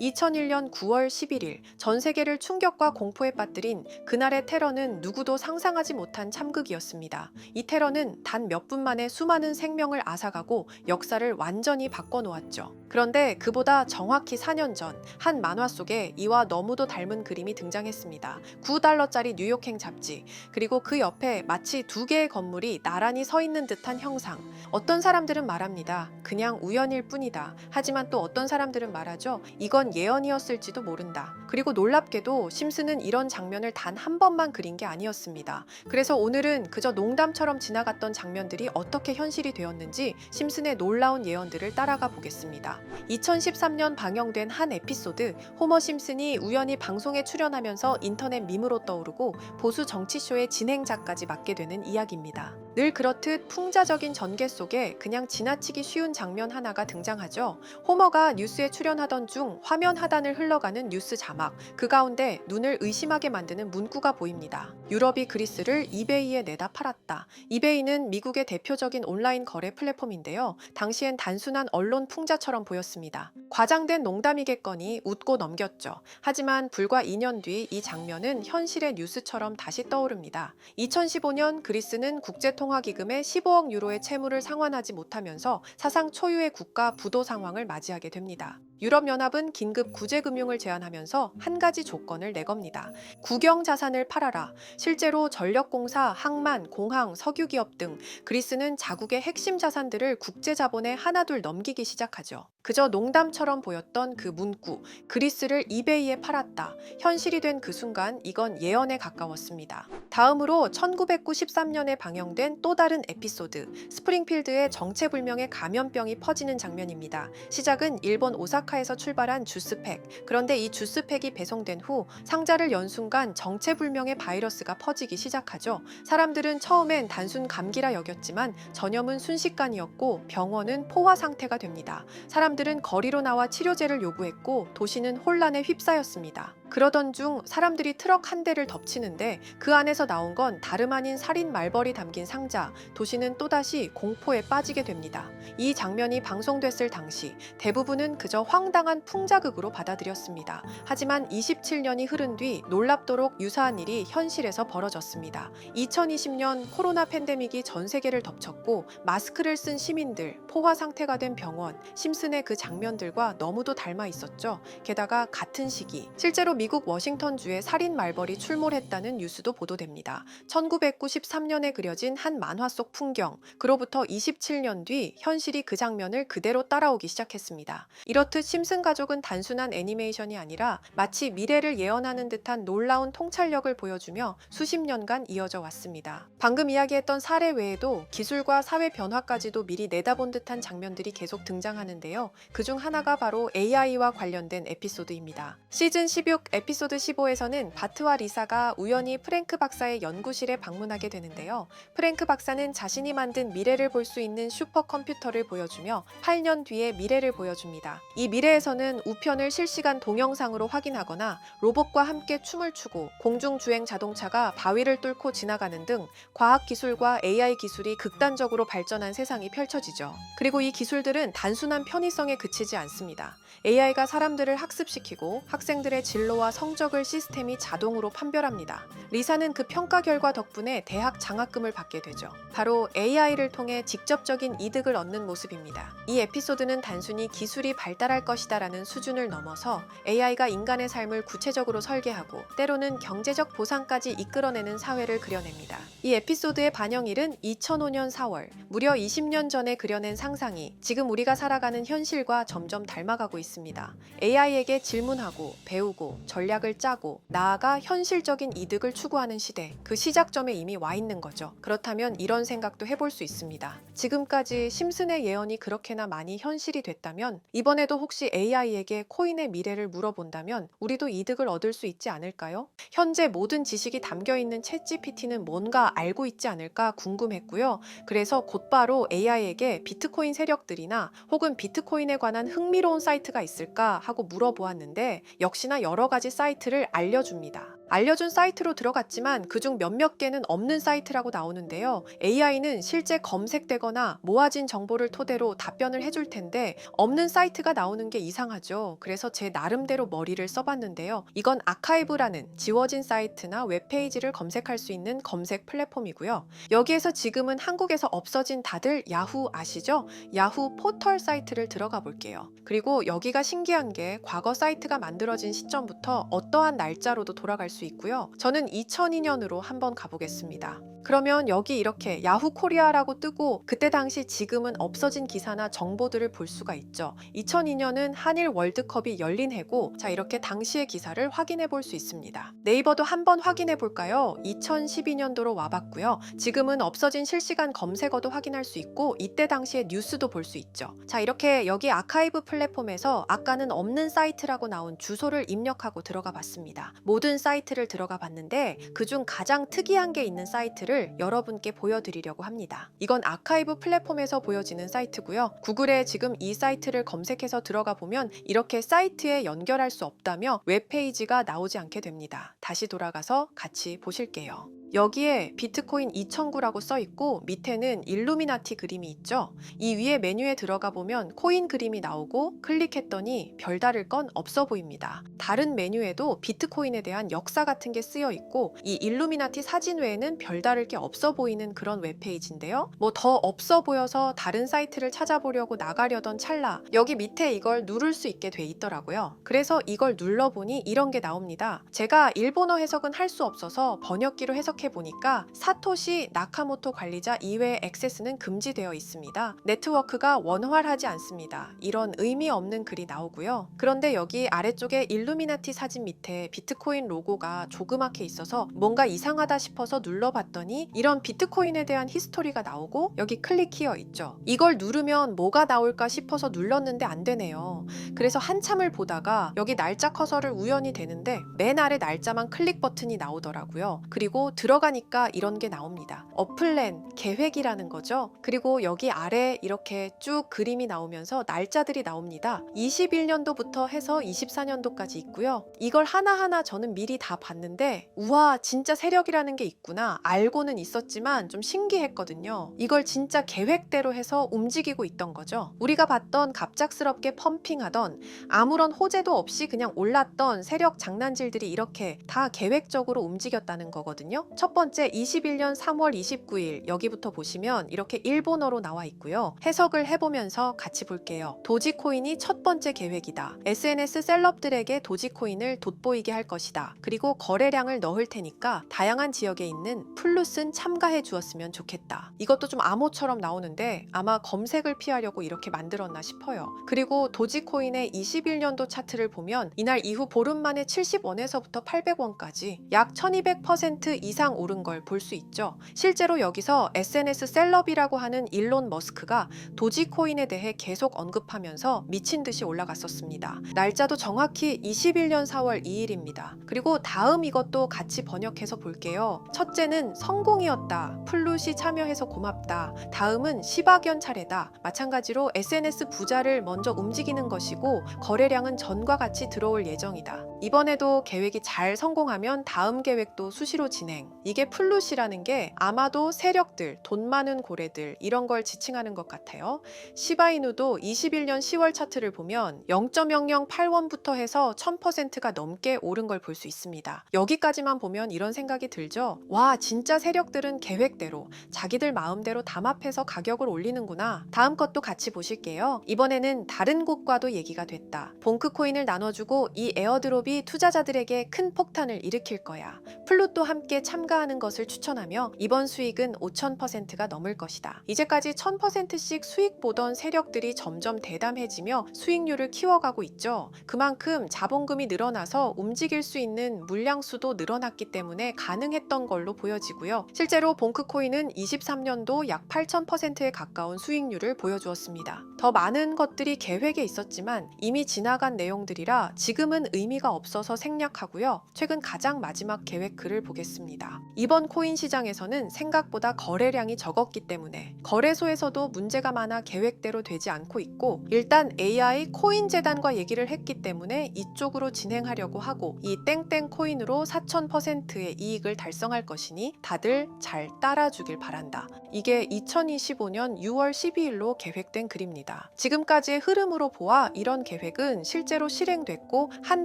2001년 9월 11일 전 세계를 충격과 공포에 빠뜨린 그날의 테러는 누구도 상상하지 못한 참극이었습니다. 이 테러는 단 몇 분 만에 수많은 생명을 앗아가고 역사를 완전히 바꿔놓았죠. 그런데 그보다 정확히 4년 전 한 만화 속에 이와 너무도 닮은 그림이 등장했습니다. 9달러짜리 뉴욕행 잡지 그리고 그 옆에 마치 두 개의 건물이 나란히 서 있는 듯한 형상. 어떤 사람들은 말합니다. 그냥 우연일 뿐이다. 하지만 또 어떤 사람들은 말하죠. 이건 예언이었을지도 모른다. 그리고 놀랍게도 심슨은 이런 장면을 단 한 번만 그린 게 아니었습니다. 그래서 오늘은 그저 농담처럼 지나갔던 장면들이 어떻게 현실이 되었는지 심슨의 놀라운 예언들을 따라가 보겠습니다. 2013년 방영된 한 에피소드 호머 심슨이 우연히 방송에 출연하면서 인터넷 밈으로 떠오르고 보수 정치쇼의 진행자까지 맡게 되는 이야기입니다. 늘 그렇듯 풍자적인 전개 속에 그냥 지나치기 쉬운 장면 하나가 등장하죠. 호머가 뉴스에 출연하던 중 화면 하단을 흘러가는 뉴스 자막, 그 가운데 눈을 의심하게 만드는 문구가 보입니다. 유럽이 그리스를 이베이에 내다 팔았다. 이베이는 미국의 대표적인 온라인 거래 플랫폼인데요. 당시엔 단순한 언론 풍자처럼 보였습니다. 과장된 농담이겠거니 웃고 넘겼죠. 하지만 불과 2년 뒤 이 장면은 현실의 뉴스처럼 다시 떠오릅니다. 2015년 그리스는 국제통 화기금에 15억 유로의 채무를 상환하지 못하면서 사상 초유의 국가 부도 상황을 맞이하게 됩니다. 유럽연합은 긴급 구제금융을 제안하면서 한 가지 조건을 내겁니다. 국영 자산을 팔아라. 실제로 전력공사, 항만, 공항, 석유기업 등 그리스는 자국의 핵심 자산들을 국제자본에 하나둘 넘기기 시작하죠. 그저 농담처럼 보였던 그 문구, 그리스를 이베이에 팔았다. 현실이 된 그 순간 이건 예언에 가까웠습니다. 다음으로 1993년에 방영된 또 다른 에피소드, 스프링필드의 정체불명의 감염병이 퍼지는 장면입니다. 시작은 일본 오사카 에서 출발한 주스팩. 그런데 이 주스팩이 배송된 후 상자를 연 순간 정체불명의 바이러스가 퍼지기 시작하죠. 사람들은 처음엔 단순 감기라 여겼지만 전염은 순식간이었고 병원은 포화 상태가 됩니다. 사람들은 거리로 나와 치료제를 요구했고 도시는 혼란에 휩싸였습니다. 그러던 중 사람들이 트럭 한 대를 덮치는데 그 안에서 나온 건 다름 아닌 살인 말벌이 담긴 상자. 도시는 또다시 공포에 빠지게 됩니다. 이 장면이 방송됐을 당시 대부분은 그저 황당한 풍자극으로 받아들였습니다. 하지만 27년이 흐른 뒤 놀랍도록 유사한 일이 현실에서 벌어졌습니다. 2020년 코로나 팬데믹이 전 세계를 덮쳤고 마스크를 쓴 시민들, 포화 상태가 된 병원, 심슨의 그 장면들과 너무도 닮아 있었죠. 게다가 같은 시기 실제로 미국 워싱턴주에 살인 말벌이 출몰했다는 뉴스도 보도됩니다. 1993년에 그려진 한 만화 속 풍경, 그로부터 27년 뒤 현실이 그 장면을 그대로 따라오기 시작했습니다. 이렇듯 심슨 가족은 단순한 애니메이션이 아니라 마치 미래를 예언하는 듯한 놀라운 통찰력을 보여주며 수십 년간 이어져 왔습니다. 방금 이야기했던 사례 외에도 기술과 사회 변화까지도 미리 내다본 듯한 장면들이 계속 등장하는데요. 그중 하나가 바로 AI와 관련된 에피소드입니다. 시즌 16 에피소드 15에서는 바트와 리사가 우연히 프랭크 박사의 연구실에 방문하게 되는데요. 프랭크 박사는 자신이 만든 미래를 볼 수 있는 슈퍼컴퓨터를 보여주며 8년 뒤의 미래를 보여줍니다. 이 미래에서는 우편을 실시간 동영상으로 확인하거나 로봇과 함께 춤을 추고 공중주행 자동차가 바위를 뚫고 지나가는 등 과학 기술과 AI 기술이 극단적으로 발전한 세상이 펼쳐지죠. 그리고 이 기술들은 단순한 편의성에 그치지 않습니다. AI가 사람들을 학습시키고 학생들의 진로 와 성적을 시스템이 자동으로 판별합니다. 리사는 그 평가 결과 덕분에 대학 장학금을 받게 되죠. 바로 AI를 통해 직접적인 이득을 얻는 모습입니다. 이 에피소드는 단순히 기술이 발달할 것이다라는 수준을 넘어서 AI가 인간의 삶을 구체적으로 설계하고 때로는 경제적 보상까지 이끌어내는 사회를 그려냅니다. 이 에피소드의 반영일은 2005년 4월, 무려 20년 전에 그려낸 상상이 지금 우리가 살아가는 현실과 점점 닮아가고 있습니다. AI에게 질문하고 배우고 전략을 짜고 나아가 현실적인 이득을 추구하는 시대, 그 시작점에 이미 와 있는 거죠. 그렇다면 이런 생각도 해볼 수 있습니다. 지금까지 심슨의 예언이 그렇게나 많이 현실이 됐다면 이번에도 혹시 AI에게 코인의 미래를 물어본다면 우리도 이득을 얻을 수 있지 않을까요? 현재 모든 지식이 담겨 있는 챗 GPT는 뭔가 알고 있지 않을까 궁금했고요. 그래서 곧바로 AI에게 비트코인 세력들이나 혹은 비트코인에 관한 흥미로운 사이트가 있을까 하고 물어보았는데 역시나 여러 가지 사이트를 알려줍니다. 알려준 사이트로 들어갔지만 그중 몇몇 개는 없는 사이트라고 나오는데요. AI는 실제 검색되거나 모아진 정보를 토대로 답변을 해줄 텐데 없는 사이트가 나오는 게 이상하죠. 그래서 제 나름대로 머리를 써봤는데요. 이건 아카이브라는 지워진 사이트나 웹페이지를 검색할 수 있는 검색 플랫폼이고요. 여기에서 지금은 한국에서 없어진 다들 야후 아시죠? 야후 포털 사이트를 들어가 볼게요. 그리고 여기가 신기한 게 과거 사이트가 만들어진 시점부터 어떠한 날짜로도 돌아갈 수 있고요. 저는 2002년으로 한번 가보겠습니다. 그러면 여기 이렇게 야후 코리아라고 뜨고 그때 당시 지금은 없어진 기사나 정보들을 볼 수가 있죠. 2002년은 한일 월드컵이 열린 해고 자 이렇게 당시의 기사를 확인해 볼 수 있습니다. 네이버도 한번 확인해 볼까요? 2012년도로 와봤고요. 지금은 없어진 실시간 검색어도 확인할 수 있고 이때 당시의 뉴스도 볼 수 있죠. 자 이렇게 여기 아카이브 플랫폼에서 아까는 없는 사이트라고 나온 주소를 입력하고 들어가 봤습니다. 모든 사이트를 들어가 봤는데 그중 가장 특이한 게 있는 사이트를 여러분께 보여드리려고 합니다. 이건 아카이브 플랫폼에서 보여지는 사이트고요. 구글에 지금 이 사이트를 검색해서 들어가 보면 이렇게 사이트에 연결할 수 없다며 웹페이지가 나오지 않게 됩니다. 다시 돌아가서 같이 보실게요. 여기에 비트코인 2009라고 써 있고 밑에는 일루미나티 그림이 있죠. 이 위에 메뉴에 들어가 보면 코인 그림이 나오고 클릭했더니 별다를 건 없어 보입니다. 다른 메뉴에도 비트코인에 대한 역사 같은 게 쓰여 있고 이 일루미나티 사진 외에는 별다를 게 없어 보이는 그런 웹페이지인데요. 뭐 더 없어 보여서 다른 사이트를 찾아보려고 나가려던 찰나 여기 밑에 이걸 누를 수 있게 돼 있더라고요. 그래서 이걸 눌러보니 이런 게 나옵니다. 제가 일본어 해석은 할 수 없어서 번역기로 해석 해석해 보니까 사토시 나카모토 관리자 이외의 액세스는 금지되어 있습니다. 네트워크가 원활하지 않습니다. 이런 의미 없는 글이 나오고요. 그런데 여기 아래쪽에 일루미나티 사진 밑에 비트코인 로고가 조그맣게 있어서 뭔가 이상하다 싶어서 눌러봤더니 이런 비트코인에 대한 히스토리가 나오고 여기 클릭 히어 있죠. 이걸 누르면 뭐가 나올까 싶어서 눌렀는데 안 되네요. 그래서 한참을 보다가 여기 날짜 커서를 우연히 되는데 맨 아래 날짜만 클릭 버튼이 나오더라고요. 그리고 들어가니까 이런 게 나옵니다. 어플랜, 계획이라는 거죠. 그리고 여기 아래 이렇게 쭉 그림이 나오면서 날짜들이 나옵니다. 21년도부터 해서 24년도까지 있고요. 이걸 하나하나 저는 미리 다 봤는데 우와 진짜 세력이라는 게 있구나 알고는 있었지만 좀 신기했거든요. 이걸 진짜 계획대로 해서 움직이고 있던 거죠. 우리가 봤던 갑작스럽게 펌핑하던 아무런 호재도 없이 그냥 올랐던 세력 장난질들이 이렇게 다 계획적으로 움직였다는 거거든요. 첫 번째 21년 3월 29일 여기부터 보시면 이렇게 일본어로 나와 있고요. 해석을 해보면서 같이 볼게요. 도지코인이 첫 번째 계획이다. SNS 셀럽들에게 도지코인을 돋보이게 할 것이다. 그리고 거래량을 넣을 테니까 다양한 지역에 있는 플루슨 참가해 주었으면 좋겠다. 이것도 좀 암호처럼 나오는데 아마 검색을 피하려고 이렇게 만들었나 싶어요. 그리고 도지코인의 21년도 차트를 보면 이날 이후 보름 만에 70원에서부터 800원까지 약 1200% 이상 오른 걸 볼 수 있죠. 실제로 여기서 SNS 셀럽이라고 하는 일론 머스크가 도지코인에 대해 계속 언급하면서 미친 듯이 올라갔었습니다. 날짜도 정확히 21년 4월 2일입니다. 그리고 다음 이것도 같이 번역해서 볼게요. 첫째는 성공이었다. 플룻이 참여해서 고맙다. 다음은 시바견 차례다. 마찬가지로 SNS 부자를 먼저 움직이는 것이고 거래량은 전과 같이 들어올 예정이다. 이번에도 계획이 잘 성공하면 다음 계획도 수시로 진행. 이게 플룻이라는 게 아마도 세력들, 돈 많은 고래들 이런 걸 지칭하는 것 같아요. 시바이누도 21년 10월 차트를 보면 0.008원부터 해서 1000%가 넘게 오른 걸 볼 수 있습니다. 여기까지만 보면 이런 생각이 들죠. 와, 진짜 세력들은 계획대로 자기들 마음대로 담합해서 가격을 올리는구나. 다음 것도 같이 보실게요. 이번에는 다른 곳과도 얘기가 됐다. 봉크 코인을 나눠주고 이 에어드롭이 투자자들에게 큰 폭탄을 일으킬 거야. 플룻도 함께 참가 하는 것을 추천하며 이번 수익은 5000%가 넘을 것이다. 이제까지 1000%씩 수익 보던 세력들이 점점 대담해지며 수익률을 키워가고 있죠. 그만큼 자본금이 늘어나서 움직일 수 있는 물량 수도 늘어났기 때문에 가능했던 걸로 보여지고요. 실제로 봉크코인은 23년도 약 8000%에 가까운 수익률을 보여주었습니다. 더 많은 것들이 계획에 있었지만 이미 지나간 내용들이라 지금은 의미가 없어서 생략하고요. 최근 가장 마지막 계획 글을 보겠습니다. 이번 코인 시장에서는 생각보다 거래량이 적었기 때문에 거래소에서도 문제가 많아 계획대로 되지 않고 있고 일단 AI 코인 재단과 얘기를 했기 때문에 이쪽으로 진행하려고 하고 이 땡땡 코인으로 4000%의 이익을 달성할 것이니 다들 잘 따라주길 바란다. 이게 2025년 6월 12일로 계획된 글입니다. 지금까지의 흐름으로 보아 이런 계획은 실제로 실행됐고 한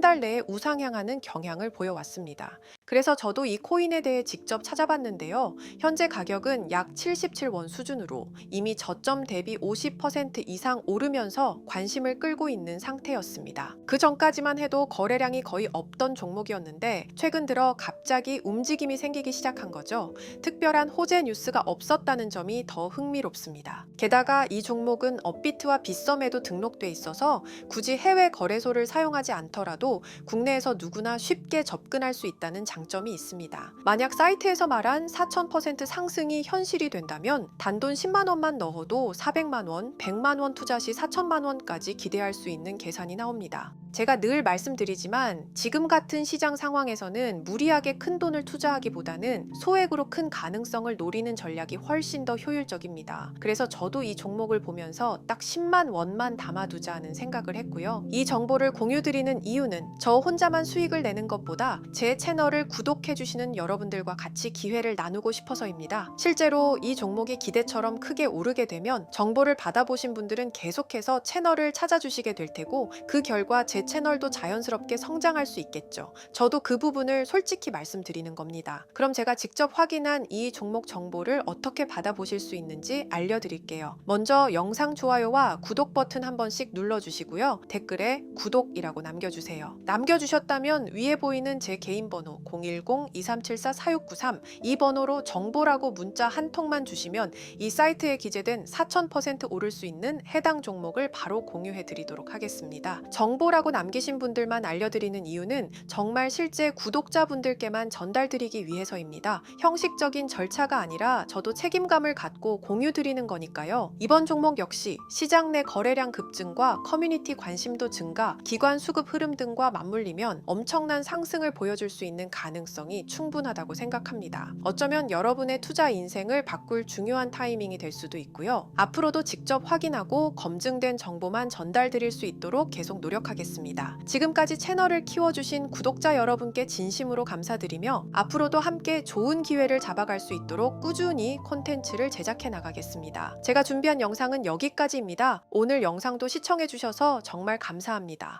달 내에 우상향하는 경향을 보여왔습니다. 그래서 저도 이 코인에 대해 직접 찾아봤는데요. 현재 가격은 약 77원 수준으로 이미 저점 대비 50% 이상 오르면서 관심을 끌고 있는 상태였습니다. 그 전까지만 해도 거래량이 거의 없던 종목이었는데 최근 들어 갑자기 움직임이 생기기 시작한 거죠. 특별한 호재 뉴스가 없었다는 점이 더 흥미롭습니다. 게다가 이 종목은 업비트와 빗썸에도 등록돼 있어서 굳이 해외 거래소를 사용하지 않더라도 국내에서 누구나 쉽게 접근할 수 있다는 장점이 있습니다. 만약 사이트에서 말한 4000% 상승이 현실이 된다면 단돈 10만 원만 넣어도 400만 원, 100만 원 투자 시 4천만 원까지 기대할 수 있는 계산이 나옵니다. 제가 늘 말씀드리지만 지금 같은 시장 상황에서는 무리하게 큰 돈을 투자하기보다는 소액으로 큰 가능성을 노리는 전략이 훨씬 더 효율적입니다. 그래서 저도 이 종목을 보면서 딱 10만 원만 담아두자는 생각을 했고요. 이 정보를 공유드리는 이유는 저 혼자만 수익을 내는 것보다 제 채널을 구독해주시는 여러분들과 같이 기회를 나누고 싶어서입니다. 실제로 이 종목이 기대처럼 크게 오르게 되면 정보를 받아보신 분들은 계속해서 채널을 찾아주시게 될 테고 그 결과 제 채널도 자연스럽게 성장할 수 있겠죠. 저도 그 부분을 솔직히 말씀드리는 겁니다. 그럼 제가 직접 확인한 이 종목 정보를 어떻게 받아보실 수 있는지 알려드릴게요. 먼저 영상 좋아요와 구독 버튼 한 번씩 눌러주시고요. 댓글에 구독이라고 남겨주세요. 남겨주셨다면 위에 보이는 제 개인 번호 010-2374-4693 이 번호로 정보라고 문자 한 통만 주시면 이 사이트에 기재된 4000% 오를 수 있는 해당 종목을 바로 공유해 드리도록 하겠습니다. 정보라고 남기신 분들만 알려드리는 이유는 정말 실제 구독자분들께만 전달드리기 위해서입니다. 형식적인 절차가 아니라 저도 책임감을 갖고 공유 드리는 거니까요. 이번 종목 역시 시장 내 거래량 급증과 커뮤니티 관심도 증가, 기관 수급 흐름 등과 맞물리면 엄청난 상승을 보여줄 수 있는 가능성이 충분하다고 생각합니다. 어쩌면 여러분의 투자 인생을 바꿀 중요한 타이밍이 될 수도 있고요. 앞으로도 직접 확인하고 검증된 정보만 전달드릴 수 있도록 계속 노력하겠 습니다. 지금까지 채널을 키워주신 구독자 여러분께 진심으로 감사드리며 앞으로도 함께 좋은 기회를 잡아갈 수 있도록 꾸준히 콘텐츠를 제작해 나가겠습니다. 제가 준비한 영상은 여기까지입니다. 오늘 영상도 시청해주셔서 정말 감사합니다.